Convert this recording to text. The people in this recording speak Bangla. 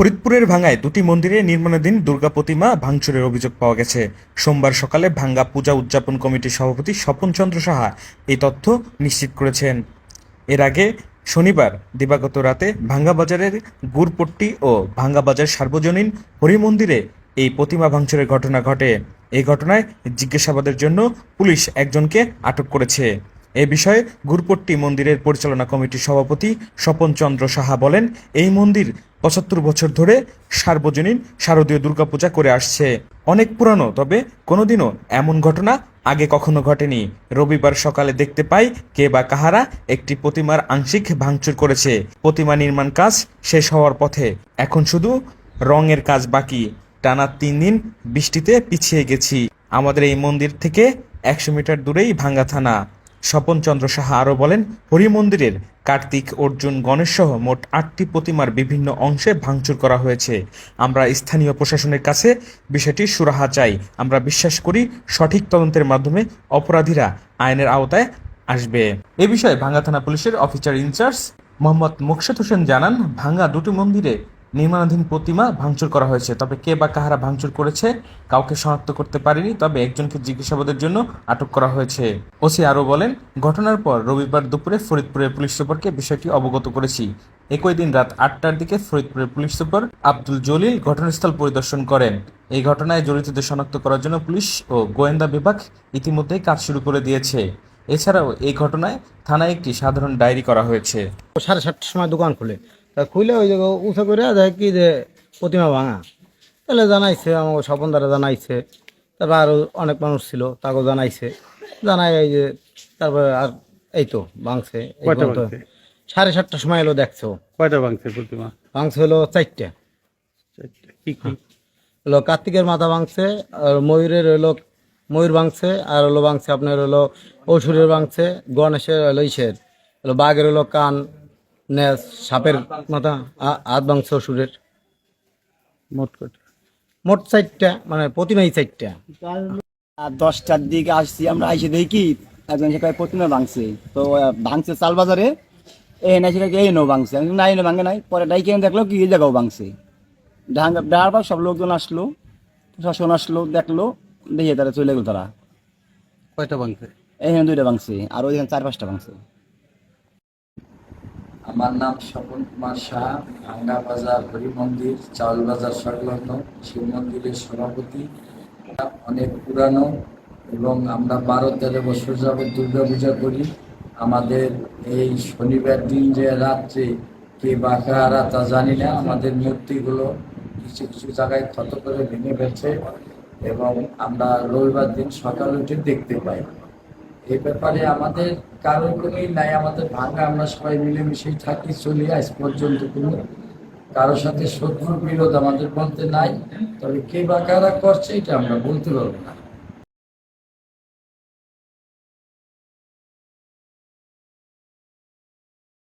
ফরিদপুরের ভাঙ্গায় দুটি মন্দিরে নির্মাণাধীন দুর্গা প্রতিমা ভাঙচুরের অভিযোগ পাওয়া গেছে। সোমবার সকালে ভাঙ্গা পূজা উদযাপন কমিটির সভাপতি স্বপন চন্দ্র সাহা এই তথ্য নিশ্চিত করেছেন। এর আগে শনিবার দিবাগত রাতে ভাঙ্গা বাজারের গুড়পট্টি ও ভাঙ্গা বাজার সার্বজনীন হরিমন্দিরে এই প্রতিমা ভাঙচুরের ঘটনা ঘটে। এই ঘটনায় জিজ্ঞাসাবাদের জন্য পুলিশ একজনকে আটক করেছে। এ বিষয়ে গুরপট্টি মন্দিরের পরিচালনা কমিটির সভাপতি স্বপন চন্দ্র সাহা বলেন, এই মন্দির পঁচাত্তর বছর ধরে সার্বজনীন শারদীয় দুর্গাপূজা করে আসছে। অনেক পুরানো, তবে কোনোদিনও এমন ঘটনা আগে কখনো ঘটেনি। রবিবার সকালে দেখতে পাই কে বা কাহারা একটি প্রতিমার আংশিক ভাঙচুর করেছে। প্রতিমা নির্মাণ কাজ শেষ হওয়ার পথে। এখন শুধু রঙের কাজ বাকি। টানা তিন দিন বৃষ্টিতে পিছিয়ে গেছি। আমাদের এই মন্দির থেকে একশো মিটার দূরেই ভাঙ্গা থানা। স্বপন চন্দ্র সাহা আরও বলেন হরি মন্দিরের কার্তিক, অর্জুন, গণেশ সহ মোট আটটি প্রতিমার বিভিন্ন অংশে ভাঙচুর করা হয়েছে। আমরা স্থানীয় প্রশাসনের কাছে বিষয়টি সুরাহা চাই। আমরা বিশ্বাস করি সঠিক তদন্তের মাধ্যমে অপরাধীরা আইনের আওতায় আসবে। এ বিষয়ে ভাঙ্গা থানা পুলিশের officer in charge Mohammad Moksed Hossain জানান, ভাঙ্গা দুটি মন্দিরে নির্মাণাধীন প্রতিমা ভাঙচুর করা হয়েছে। তবে কে বা কাহারা ভাঙচুর করেছে, কাউকে শনাক্ত করতে পারেনি, তবে একজনকে জিজ্ঞাসাবাদের জন্য আটক করা হয়েছে। ওসি আরও বলেন, ঘটনার পর রবিবার দুপুরে ফরিদপুরের পুলিশ সুপারকে বিষয়টি অবগত করেছি। একই দিন রাত আটটার দিকে ফরিদপুরের পুলিশ সুপার আব্দুল জলিল ঘটনাস্থল পরিদর্শন করেন। এই ঘটনায় জড়িতদের শনাক্ত করার জন্য পুলিশ ও গোয়েন্দা বিভাগ ইতিমধ্যেই কাজ শুরু করে দিয়েছে। এছাড়াও এই ঘটনায় থানায় একটি সাধারণ ডায়েরি করা হয়েছে। সাড়ে সাতটার সময় দোকান খুলে। তা খুলে ওই জায়গায় উঁচু করে দেখে কি যে প্রতিমা ভাঙা। তাহলে জানাইছে আমাকে স্বপন দ্বারা জানাইছে। তারপর আরও অনেক মানুষ ছিল তাকেও জানাইছে। জানাই এই যে তারপরে আর এই তো ভাঙছে সাড়ে সাতটার সময় এলো দেখছ। কয়টা ভাঙছে প্রতিমা? ভাঙছে হলো চারটে। কি হলো কার্তিকের মাথা ভাঙছে আর ময়ূরের হলো ময়ূর ভাঙছে আর হলো ভাঙছে আপনার হলো অসুরের ভাঙছে গণেশের হলো ইসের। হলো বাঘের হলো কান নেস সাপের মাথা আ- হাত ভাঙছে অসুরের মোট কয়টা মোট চারটা মানে প্রতিমাই চারটা। আর দশটার দিকে আসছি আমরা আইসে দেখি একজন সেখানে প্রতিমা ভাঙছে। তো ভাঙছে চাল বাজারে এই না সেটাকে এই নো ভাঙছে। বললাম, না এই নো ভাঙে নাই। পরে ডাইকে দেখল কি এই জায়গাও ভাঙছে। ডাঙ্গা ডার পর সব লোকজন আসলো প্রশাসন আসলো দেখল দেখে তারা চলে গেল তারা। কয়টা ভাঙছে? এইখানে দুইটা ভাঙছে আর ওইখানে চার পাঁচটা ভাঙছে। আমার নাম স্বপন কুমার শাহ ভাঙ্গা বাজার, হরি মন্দির, চাউল বাজার সংলগ্ন, শিব মন্দিরের সভাপতি। অনেক পুরানো এবং আমরা বারো তেরো বছর যাবৎ দুর্গা পূজা করি। আমাদের এই শনিবার দিন যে রাত্রে কে বাঁকাহারা তা জানি না। আমাদের মূর্তিগুলো কিছু কিছু জায়গায় ক্ষত করে ভেঙে গেছে এবং আমরা রবিবার দিন সকাল উঠে দেখতে পাই। এই ব্যাপারে আমাদের কারোর কোনোই নাই আমাদের ভাঙা, আমরা সবাই মিলেমিশেই থাকি, চলি আজ পর্যন্ত কোনো কারোর সাথে শত্রুর বিরোধ আমাদের মধ্যে নাই। তবে কে বা কারা করছে, এটা আমরা বলতে পারব না।